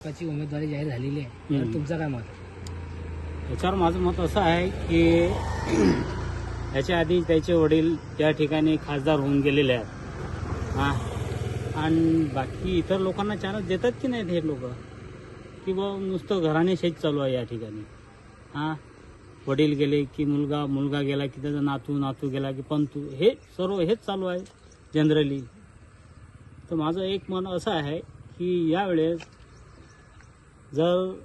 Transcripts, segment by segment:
भाजपाची उमेदवारी जाहीर झालेली आहे. तर. तुमचं काय मत आहे? याच्यावर माझं मत असं आहे की याच्या आधी त्याचे वडील त्या ठिकाणी खासदार होऊन गेलेले आहेत. हां. आणि बाकी इतर लोकांना चान्स देतात की नाहीत हे लोक? की बा नुसतं घराने शेत चालू आहे या ठिकाणी. हां. वडील गेले की मुलगा मुलगा गेला की त्याचा नातू नातू गेला की पंतू हे सर्व हेच चालू आहे जनरली तर माझं एक मन असं आहे की यावेळेस जर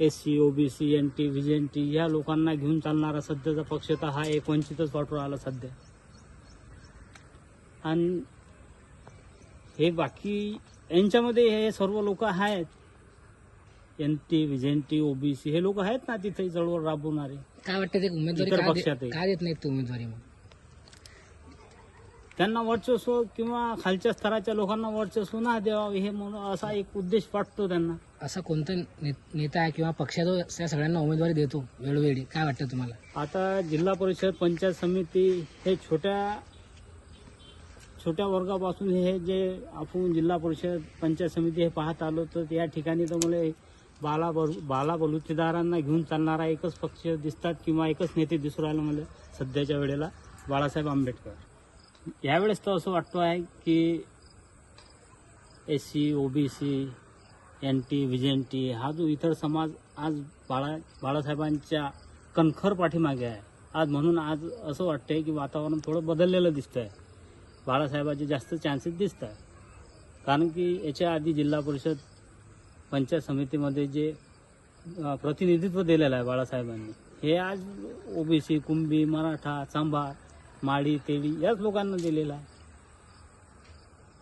S C O B C N T V N T ह्या लोकांना घेऊन चालणारा सध्याचा पक्ष तर हा एक वंचितच वाटून राहिला सध्या. आणि हे बाकी यांच्यामध्ये हे सर्व लोक आहेत. N T V N T O B C हे लोक आहेत ना तिथे चळवळ राबवणारे. काय वाटतं ते उमेदवारी इतर का दे- पक्षातही. का देत नाहीत ते उमेदवारी मग? त्यांना वर्चस्व किंवा खालच्या स्तराच्या लोकांना वर्चस्व ना द्यावं हे म्हणून असा एक उद्देश वाटतो त्यांना. असा कोणता ने- नेता आहे किंवा पक्ष जो त्या सगळ्यांना उमेदवारी देतो वेळोवेळी? काय वाटतं तुम्हाला? आता जिल्हा परिषद पंचायत समिती हे छोट्या छोट्या वर्गापासून हे जे आपण जिल्हा परिषद पंचायत समिती हे पाहत आलो तर या ठिकाणी तर मला बाला बलु बाला बलुतेदारांना घेऊन चालणारा एकच पक्ष दिसतात किंवा एकच नेते दिसू राहिला मला सध्याच्या वेळेला. बाळासाहेब आंबेडकर. यावेळेस तर असं वाटतो आहे की S C O B C N T V N T हा जो इतर समाज आज बाळा बाळासाहेबांच्या कणखर पाठीमागे आहे. आज म्हणून आज असं वाटतंय की वातावरण थोडं बदललेलं दिसतंय. बाळासाहेबाचे जास्त चान्सेस दिसत आहे कारण की याच्या आधी जिल्हा परिषद पंचायत समितीमध्ये जे प्रतिनिधित्व दिलेलं आहे बाळासाहेबांनी हे आज ओबीसी कुंभी मराठा चांभार माळी तेडी याच लोकांना दिलेला आहे.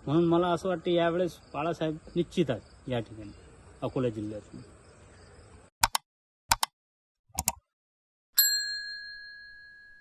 म्हणून मला असं वाटतं यावेळेस बाळासाहेब निश्चित आहेत या ठिकाणी अकोला जिल्ह्यातून.